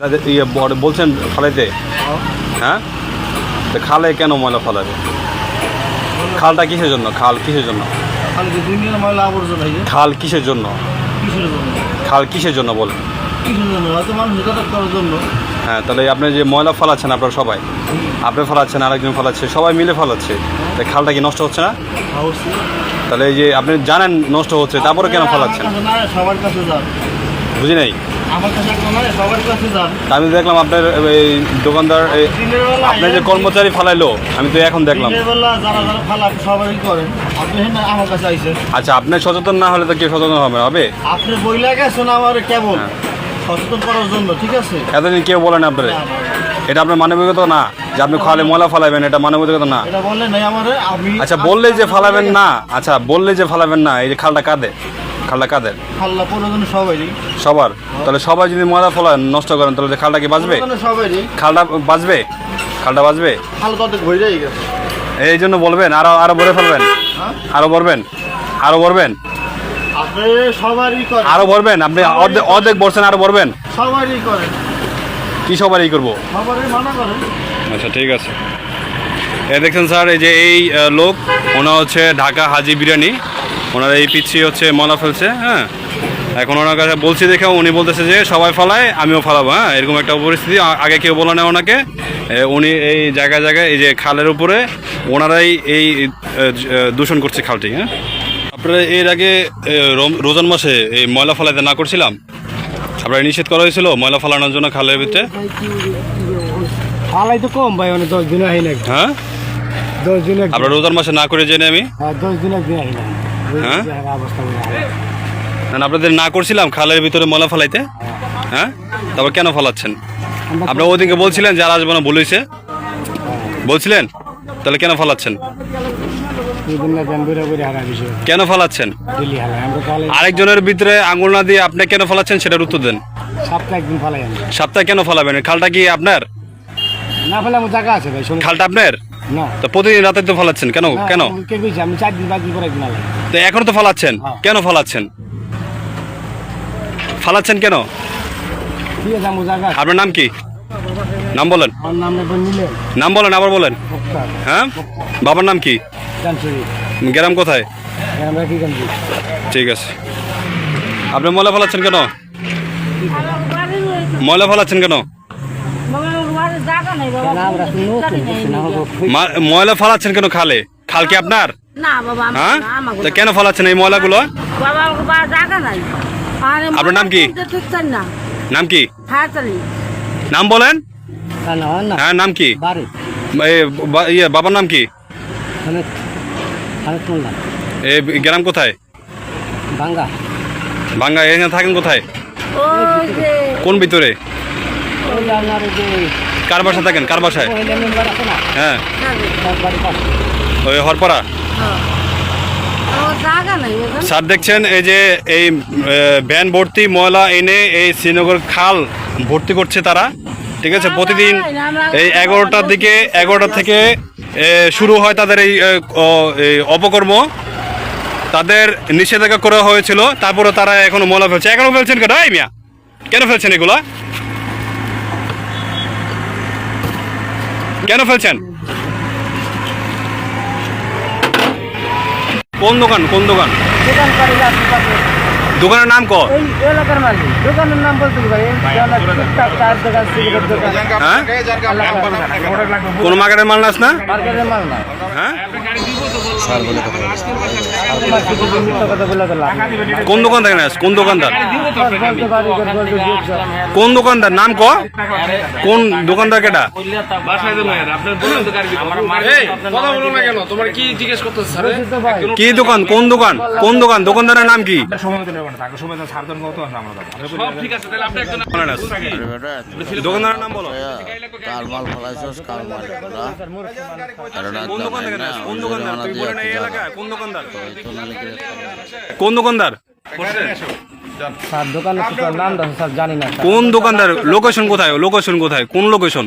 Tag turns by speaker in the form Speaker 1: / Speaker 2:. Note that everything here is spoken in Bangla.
Speaker 1: তাদের ইয়ে বলছেন ফালাইতে? হ্যাঁ? তো খালে কেন ময়লা ফালাবে? খালটা কিসের জন্য? খাল কিসের জন্য?
Speaker 2: খালি
Speaker 1: কিসের জন্য? খাল কিসের জন্য বলেন? হ্যাঁ তাহলে আপনি যে ময়লা ফালাচ্ছেন আপনারা সবাই আপনি ফালাচ্ছেন আরেকজন ফালাচ্ছে সবাই মিলে ফালাচ্ছে তাই খালটা কি নষ্ট হচ্ছে না? তাহলে এই যে আপনি জানেন নষ্ট হচ্ছে তারপরে কেন ফালাচ্ছেন? বুঝি নাই? আমি দেখলাম আপনার এই দোকানদার এই আপনার যে কর্মচারী ফালাইলো আমি তো এখন দেখলাম। আচ্ছা আপনি সচেতন না হলে তো কেউ সচেতন হবে হবে?
Speaker 2: আপনি বইলা গেছেন আমার কেবল।
Speaker 1: হ্যাঁ।
Speaker 2: সচেতন করার জন্য ঠিক আছে?
Speaker 1: এতদিন কেউ বলেন আপনার। এটা আপনার মানবিকতা না। যে আপনি খালে ময়লা ফালাবেন এটা মানবিকতা না। আচ্ছা বললে যে ফালাবেন না। আচ্ছা বললে যে ফালাবেন না এই যে খালটা কাঁদে। খালটা কাঁদের?
Speaker 2: ফাল্লা প্রয়োজন সবাইরই।
Speaker 1: সবার? তাহলে সবাই যদি ময়লা ফলান নষ্ট করেন তাহলে খালটা কি বাঁচবে?
Speaker 2: সবাইরই।
Speaker 1: খালটা বাঁচবে? খালটা বাঁচবে?
Speaker 2: খাল কত যাই গেছে।
Speaker 1: এই জন্য বলবেন আরও আরও ভরে ফেলবেন।
Speaker 2: হ্যাঁ?
Speaker 1: আরও ভরবেন? আরও ভরবেন?
Speaker 2: আপনি সবারই করেন।
Speaker 1: আরও ভরবেন? আপনি অর্ধেক অর্ধেক বলছেন আরও ভরবেন?
Speaker 2: সবারই করেন।
Speaker 1: কি সবারই করব?
Speaker 2: সবারই মানা করেন।
Speaker 1: আচ্ছা ঠিক আছে। এ দেখছেন স্যার এই যে এই লোক ওনা হচ্ছে ঢাকা হাজি বিরিয়ানি। ওনার এই পিচ্ছি হচ্ছে মলা ফেলছে হ্যাঁ? এখন ওনার কাছে বলছি দেখে উনি বলতেছে যে সবাই ফালায় আমিও ফালাবো হ্যাঁ? এরকম একটা পরিস্থিতি আগে কেউ বলে না ওনাকে। উনি এই জায়গায় জায়গায় এই যে খালের উপরে ওনারাই এই দূষণ করছে খালটি হ্যাঁ? আপনারা এর আগে রোজান মাসে এই ময়লা ফালাইতে না করছিলাম? আপনারা নিষেধ করা হয়েছিল ময়লা ফালানোর জন্য খালের ভিতরে?
Speaker 2: ফালাই তো কম ভাই মানে দশ দিন হ্যাঁ? দশ দিন
Speaker 1: রোজার মাসে না করে জেনে আমি?
Speaker 2: হ্যাঁ দশ দিন হয়?
Speaker 1: হ্যাঁ? আপনাদের না করছিলাম খালের ভিতরে মলা ফলাইতে। হ্যাঁ? তারপর কেন ফলাচ্ছেন? আপনার ওদিনকে বলছিলেন যারা আসবে না বলেছে বলছিলেন? তাহলে কেন ফলাচ্ছেন? কেন ফলাচ্ছেন? আরেকজনের ভিতরে আঙুল না দিয়ে আপনি কেন ফলাচ্ছেন সেটার উত্তর দেন।
Speaker 2: সপ্তাহে
Speaker 1: কেন ফলাবেন? খালটা কি আপনার?
Speaker 2: না ফেলে জায়গা আছে ভাই
Speaker 1: খালটা আপনার? তো প্রতিদিন রাতে তো ফলাচ্ছেন কেন? কেন?
Speaker 2: আমি কে কইছি আমি চার দিন পাঁচ দিন পরে একদিন
Speaker 1: তো এখন তো ফলাচ্ছেন?
Speaker 2: হ্যাঁ।
Speaker 1: কেন ফলাচ্ছেন? ফালাচ্ছেন কেন। আপনার নাম কি? নাম বলেন।
Speaker 2: নাম
Speaker 1: বলেন আবার বলেন। হ্যাঁ? বাবার নাম কি? গ্রাম কোথায়? ঠিক আছে। আপনি ময়লা ফেলাচ্ছেন কেন? ময়লা ফেলাচ্ছেন কেন? ময়লা ফালাচ্ছেন কেন খালে? খাল কি আপনার?
Speaker 3: না বাবা আমার
Speaker 1: হ্যাঁ? তো কেন ফালাচ্ছেন এই ময়লাগুলো? আপনার নাম কি? নাম কি?
Speaker 3: হ্যাঁ
Speaker 1: নাম বলেন?
Speaker 2: না
Speaker 1: হ্যাঁ নাম কি? ইয়ে বাবার নাম কি? এই গ্রাম কোথায়?
Speaker 2: বাঙ্গা।
Speaker 1: এখানে থাকেন কোথায়? কোন ভিতরে? কার বাসায় থাকেন? কার বাসায়? হ্যাঁ।
Speaker 2: পাশে।
Speaker 1: ওই হরপাড়া?
Speaker 3: হ্যাঁ।
Speaker 1: স্যার দেখছেন এই যে এই ভ্যান ভর্তি ময়লা এনে এই শ্রীনগর খাল ভর্তি করছে তারা ঠিক আছে? প্রতিদিন এই এগারোটার দিকে এগারোটা থেকে শুরু হয় তাদের এই অপকর্ম। তাদের নিষেধাজ্ঞা করা হয়েছিল তারপরে তারা এখনও ময়লা ফেলছে। এখনও ফেলছেন কেন? মিয়া কেন ফেলছেন এগুলা? কেন ফেলছেন? কোন দোকান কোন দোকান? দোকানের নাম কো।
Speaker 2: এলাকার মালিক। দোকানের নাম বলতে কি ভাই? টুকটাক চার দোকান সিগারেট দোকান।
Speaker 1: হ্যাঁ? কোন মার্কেটের মাল নাস না?
Speaker 2: মার্কেটের মাল না।
Speaker 1: হ্যাঁ? কোন দোকান থেকে নাস কোন দোকানদার। কোন দোকানদার? নাম ক? কোন দোকানদার কেটা কি দোকান? কোন দোকান? কোন দোকান? দোকানদারের নাম কি? দোকানদারের নাম বলো।
Speaker 4: কার মাল ফলাইছস কার মাল
Speaker 1: কোন দোকান থেকে কোন দোকানদার? এই এলাকায়? কোন দোকানদার? কোন
Speaker 2: দোকানে স্যার জানি না
Speaker 1: কোন দোকানদার? লোকেশন কোথায়? লোকেশন কোথায়? কোন লোকেশন?